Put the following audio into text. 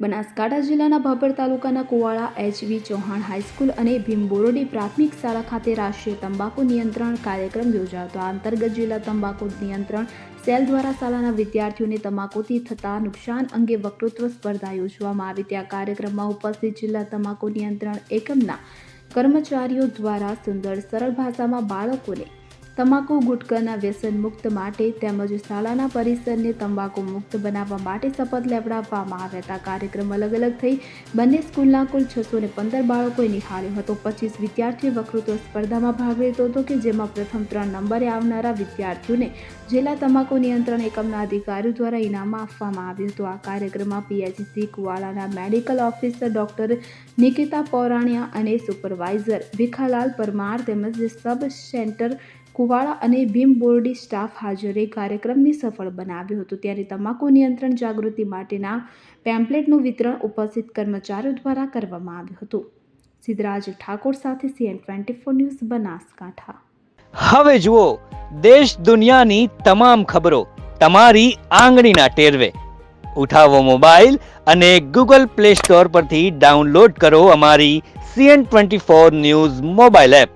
બનાસકાંઠા જિલ્લાના ભાભર તાલુકાના કુવાળા HV Chauhan high school અને ભીમબોરોડી પ્રાથમિક શાળા ખાતે રાષ્ટ્રીય તંબાકુ નિયંત્રણ કાર્યક્રમ યોજાયો આ અંતર્ગત જિલ્લા તંબાકુ નિયંત્રણ સેલ દ્વારા શાળાના વિદ્યાર્થીઓને તમાકુથી થતા નુકસાન અંગે વક્તૃત્વ સ્પર્ધા યોજવામાં આવી. ત્યાં કાર્યક્રમમાં ઉપસ્થિત જિલ્લા તમાકુ નિયંત્રણ એકમના કર્મચારીઓ દ્વારા સુંદર સરળ ભાષામાં બાળકોને તમાકુ ગુટકાના વ્યસન મુક્ત માટે તેમજ શાળાના પરિસરને તંબાકુ મુક્ત બનાવવા માટે શપથ લેવડાવવામાં આવ્યા હતા. કાર્યક્રમ અલગ અલગ થઈ બંને સ્કૂલના કુલ છસો ને પંદર બાળકોએ નિહાળ્યો હતો. પચીસ વિદ્યાર્થીઓ વકૃત્વ સ્પર્ધામાં ભાગ લીધો હતો કે જેમાં પ્રથમ ત્રણ નંબરે આવનારા વિદ્યાર્થીઓને જિલ્લા તમાકુ નિયંત્રણ એકમના અધિકારીઓ દ્વારા ઇનામ આપવામાં આવ્યું હતું. આ કાર્યક્રમમાં PHC કુવાડાના medical officer doctor Nikita Pauraniya અને સુપરવાઇઝર ભીખાલાલ પરમાર તેમજ સબ સેન્ટર કુવાડા અને ભીમ બોર્ડી સ્ટાફ હાજરે કાર્યક્રમને સફળ બનાવ્યો હતો. ત્યારે તમાકુ નિયંત્રણ જાગૃતિ માટેના પેમ્પલેટનું વિતરણ ઉપસ્થિત કર્મચારીઓ દ્વારા કરવામાં આવ્યું હતું. સિદ્ધરાજ ઠાકોર સાથે CN twenty four news Banaskantha. હવે જુઓ, દેશ દુનિયાની તમામ ખબરો તમારી આંગળીના ટેરવે. ઉઠાવો મોબાઈલ અને ગૂગલ પ્લે સ્ટોર પરથી ડાઉનલોડ કરો અમારી CN twenty four news mobile app